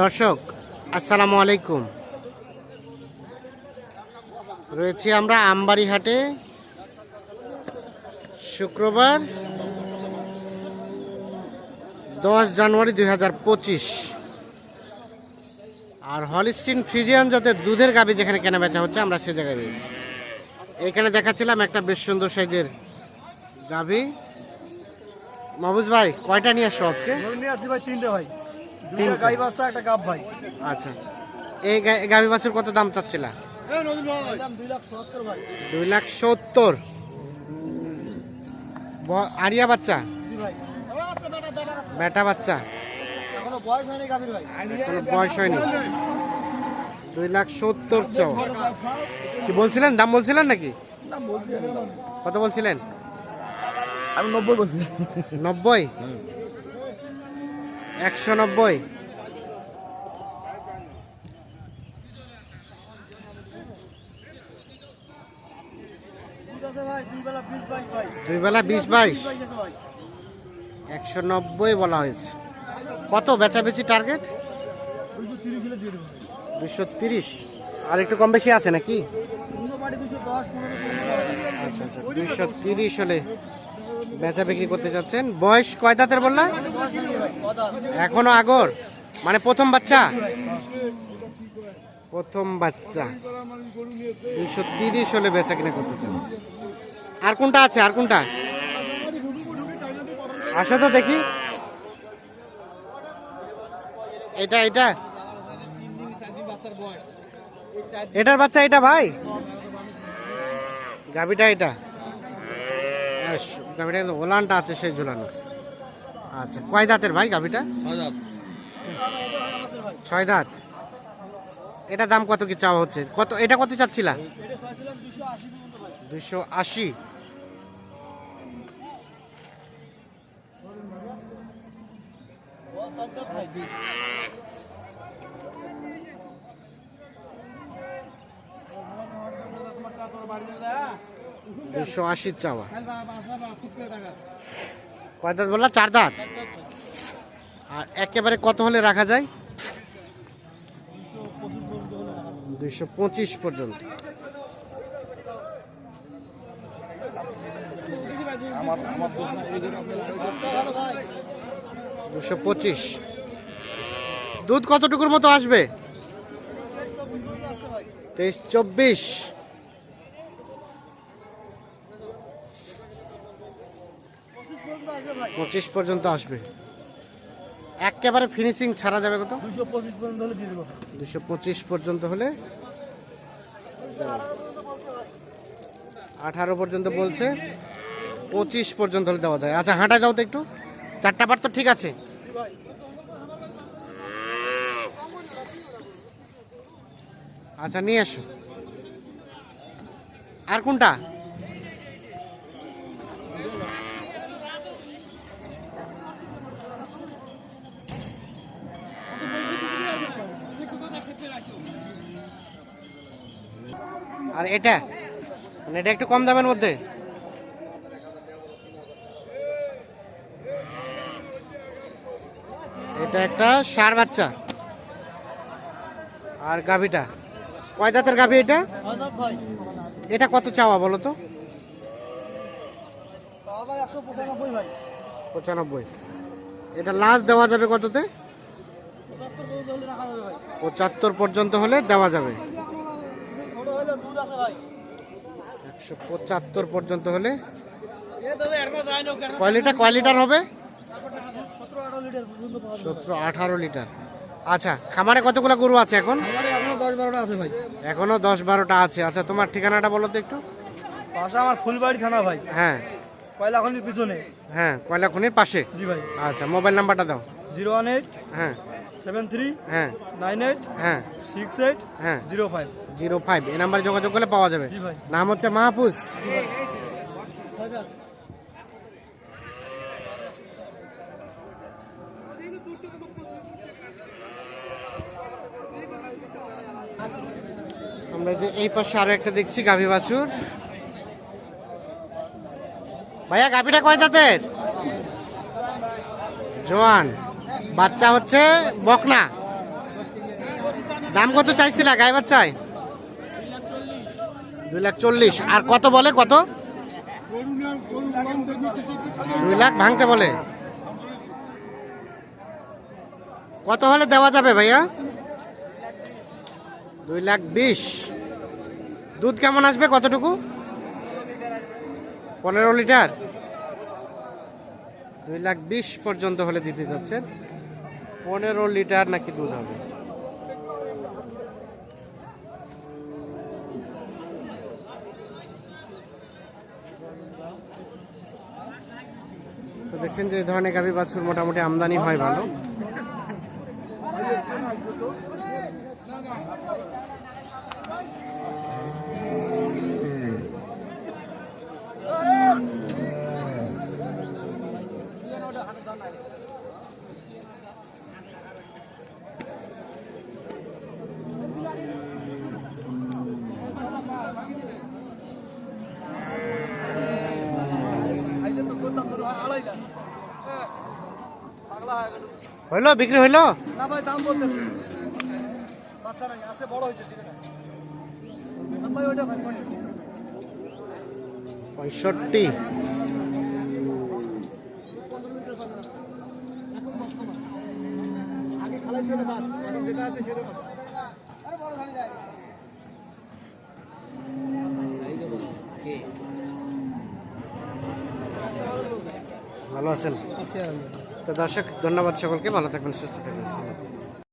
দর্শক, আসসালামু আলাইকুম। রয়েছি আমরা আমবাড়ি হাটে শুক্রবার দশ জানুয়ারি দুই হাজার পঁচিশ। আর হলিস্টিন ফ্রিজিয়ান যাতে দুধের গাবি যেখানে কেনা বেচা হচ্ছে, আমরা সে জায়গায় রয়েছি। এখানে দেখাচ্ছিলাম একটা বেশ সুন্দর সাইজের গাভি মাহবুজ ভাই, কয়টা নিয়ে আসছো আজকে? নিয়ে আসছি ভাই, তিনটে ভাই। তিনটে। গাই বাচ্চা একটা গাব ভাই। আচ্ছা। এই গা- এই গাভি বাছুর কত দাম চাচ্ছিলা? দুই লাখ সত্তর আরিয়া বাচ্চা? বেটা বাচ্চা? বয়স হয়নি দুই লাখ সত্তর চৌ কি বলছিলেন? দাম বলছিলেন নাকি? কত বলছিলেন? আমি নব্বই বলছি। নব্বই? একশো নব্বই। দুই বেলা বিশ বাইশ। একশো নব্বই বলা হয়েছে। কত বেচাবেচি টার্গেট? দুশো তিরিশ। আর একটু কম বেশি আছে নাকি? আচ্ছা আচ্ছা দুইশো তিরিশ হলে বেচা বিক্রি করতে চাচ্ছেন বয়স কয় দাঁতের বললা? এখনও আগর? মানে প্রথম বাচ্চা? প্রথম বাচ্চা। দুইশো তিরিশ হলে বেচা কিনা করতে চান। আর কোনটা আছে? আর কোনটা? আসো তো দেখি। এটা এটা? এটার বাচ্চা এটা ভাই? গাভিটা এটা? গাভিটা কিন্তু ওলানটা আছে সেই ঝুলানো। আচ্ছা কয় দাঁতের ভাই গাভিটা? ছয় দাঁত। এটা দাম কত কি চাওয়া হচ্ছে? কত এটা কত চাচ্ছিলা? এটা চাইছিলাম দুশো আশি। ভাই দুশো আশি বয়স সাত দাঁত ভাই দুশো আশি চাওয়া কয় দাঁত বললাম চার দাঁত? আর একেবারে কত হলে রাখা যায়? দুশো পঁচিশ পর্যন্ত। দুশো পঁচিশ। দুধ কতটুকুর মতো আসবে? তেইশ চব্বিশ পঁচিশ পর্যন্ত আসবে ভাই পঁচিশ পর্যন্ত আসবে। একেবারে ফিনিশিং ছাড়া যাবে কত? দুশো পঁচিশ পর্যন্ত হলে দিয়ে দেবো। দুশো পঁচিশ পর্যন্ত হলে আঠারো পর্যন্ত বলছে পঁচিশ পর্যন্ত হলে দেওয়া যায়। আচ্ছা হাঁটা দাও তো একটু। চারটা বার তো ঠিক আছে। আচ্ছা নিয়ে আসো আর কোনটা? আর এটা? মানে এটা একটু কম দামের মধ্যে? এটা একটা সার বাচ্চা। আর গাভিটা? কয় দাঁতের গাভি এটা? এটা কত চাওয়া বলো তো? পঁচানব্বই। এটা লাস্ট দেওয়া যাবে কততে? পঁচাত্তর পর্যন্ত হলে দেওয়া যাবে ছোট হলে দুধ আছে ভাই একশো পঁচাত্তর পর্যন্ত হলে কয় লিটার কয় লিটার হবে? সতেরো আঠারো লিটার। আচ্ছা খামারে কতগুলো গরু আছে এখন? এখনও দশ বারোটা আছে ভাই। এখনও দশ বারোটা আছে। আচ্ছা তোমার ঠিকানাটা বলো তো একটু। পাশে আমার ফুলবাড়ি থানা ভাই। হ্যাঁ। কয়লাখনির পিছনে। হ্যাঁ কয়লা খনির পাশে। জি ভাই। আচ্ছা মোবাইল নাম্বারটা দাও। জিরো ওয়ান এইট হ্যাঁ। সেভেন থ্রি হ্যাঁ। নাইন এইট হ্যাঁ। সিক্স এইট হ্যাঁ। জিরো ফাইভ জিরো ফাইভ এই নাম্বারে যোগাযোগ করলে পাওয়া যাবে। নাম হচ্ছে মাহফুজ। আমরা যে এই পাশে আরও একটা দেখছি গাভী বাছুর। ভাইয়া গাভীটা কয় দাঁতের? জোয়ান। বাচ্চা হচ্ছে বকনা। দাম কত চাইছিল গায়ে বাচ্চায়? দুই লাখ চল্লিশ। আর কত বলে, কত? দুই লাখ ভাঙতে বলে। কত হলে দেওয়া যাবে ভাইয়া? দুই লাখ বিশ। দুধ কেমন আসবে কতটুকু? পনেরো লিটার। দুই লাখ বিশ পর্যন্ত হলে দিতে যাচ্ছেন। পনেরো লিটার নাকি দুধ হবে? তো দেখছেন যে এই ধরনের গাভী বাছুর মোটামুটি আমদানি হয় ভালো। হইল বিক্রি হইল? না ভাই দাম বলতেছে। বাচ্চা নাই আছে বড় হয়েছে দিবে না ভাই ওইটা ভাই পঁয়ষট্টি। আগে বাদ যেটা আছে সেটা ভালো আছেন? তো দর্শক ধন্যবাদ সকলকে ভালো থাকবেন সুস্থ থাকবেন।